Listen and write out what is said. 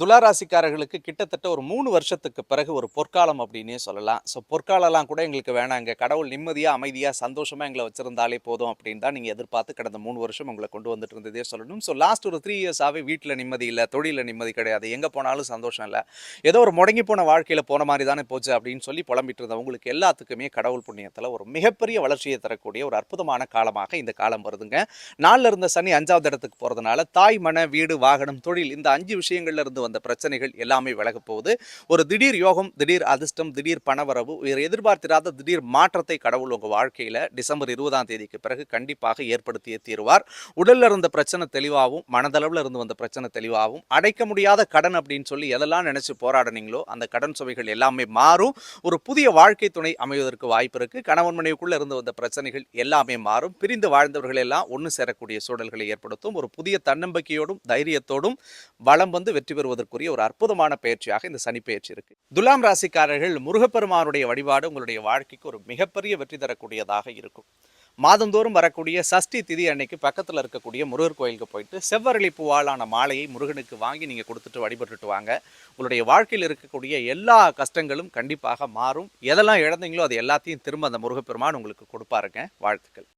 துளாராசிக்காரர்களுக்கு கிட்டத்தட்ட ஒரு மூணு வருஷத்துக்கு பிறகு ஒரு பொற்காலம் அப்படின்னே சொல்லலாம். ஸோ பொற்காலம்லாம் கூட எங்களுக்கு வேணாங்க. கடவுள் நிம்மதியாக அமைதியாக சந்தோஷமாக எங்களை வச்சுருந்தாலே போதும் அப்படின்னு தான் நீங்கள் எதிர்பார்த்து கடந்த மூணு வருஷம் உங்களை கொண்டு வந்துட்டு இருந்ததே சொல்லணும். ஸோ லாஸ்ட் ஒரு த்ரீ இயர்ஸாகவே வீட்டில் நிம்மதி இல்லை தொழிலில் நிம்மதி கிடையாது. எங்கே போனாலும் சந்தோஷம் இல்லை. ஏதோ ஒரு முடங்கி போன வாழ்க்கையில் போன மாதிரி தானே போச்சு அப்படின்னு சொல்லி புலம்பிட்டு இருந்தவங்களுக்கு எல்லாத்துக்குமே கடவுள் புண்ணியத்தில் ஒரு மிகப்பெரிய வளர்ச்சியை தரக்கூடிய ஒரு அற்புதமான காலமாக இந்த காலம் வருதுங்க. நாளில் இருந்த சனி அஞ்சாவது இடத்துக்கு போகிறதுனால தாய் மன வீடு வாகனம் தொழில் இந்த அஞ்சு விஷயங்கள்ல இருந்து வந்த பிரச்சனைகள் எல்லாமே விலகப் போகுது. ஒரு திடீர் யோகம் திடீர் அதிர்ஷ்டம் திடீர் பணவரவு வேறு எதிர்பார்த்திராத திடீர் மாற்றத்தை கடவுள் உங்கள் வாழ்க்கையில் டிசம்பர் இருபதாம் தேதிக்கு பிறகு கண்டிப்பாக ஏற்படுத்திய தீர்வார். உடலில் இருந்த பிரச்சனை தெளிவாகவும் மனதளவில் இருந்து வந்த பிரச்சனை தெளிவாகவும் அடைக்க முடியாத கடன் அப்படின்னு சொல்லி எதெல்லாம் நினைச்சு போராடினீங்களோ அந்த கடன் சுவைகள் எல்லாமே மாறும். ஒரு புதிய வாழ்க்கை துணை அமைவதற்கு வாய்ப்பு இருக்குது கணவன் மனைவிக்குள்ள இருந்து வந்த பிரச்சனைகள் எல்லாமே மாறும். பிரிந்து வாழ்ந்தவர்கள் எல்லாம் ஒன்று சேரக்கூடிய சூழல்களை ஏற்படுத்தும். ஒரு புதிய தன்னம்பிக்கையோடும் தைரியத்தோடும் வளம் வந்து வெற்றி பெறுவது பெறுவதற்குரிய ஒரு அற்புதமான பயிற்சியாக இந்த சனி பயிற்சி இருக்கு. துலாம் ராசிக்காரர்கள் முருகப்பெருமானுடைய வழிபாடு உங்களுடைய வாழ்க்கைக்கு ஒரு மிகப்பெரிய வெற்றி தரக்கூடியதாக இருக்கும். மாதந்தோறும் வரக்கூடிய சஷ்டி திதி அன்னைக்கு பக்கத்தில் இருக்கக்கூடிய முருகர் கோயிலுக்கு போயிட்டு செவ்வரளி பூவாலான மாலையை முருகனுக்கு வாங்கி நீங்கள் கொடுத்துட்டு வழிபட்டுட்டு வாங்க. உங்களுடைய வாழ்க்கையில் இருக்கக்கூடிய எல்லா கஷ்டங்களும் கண்டிப்பாக மாறும். எதெல்லாம் இழந்தீங்களோ அது எல்லாத்தையும் திரும்ப அந்த முருகப்பெருமான் உங்களுக்கு கொடுப்பாருங்க. வாழ்த்துக்கள்.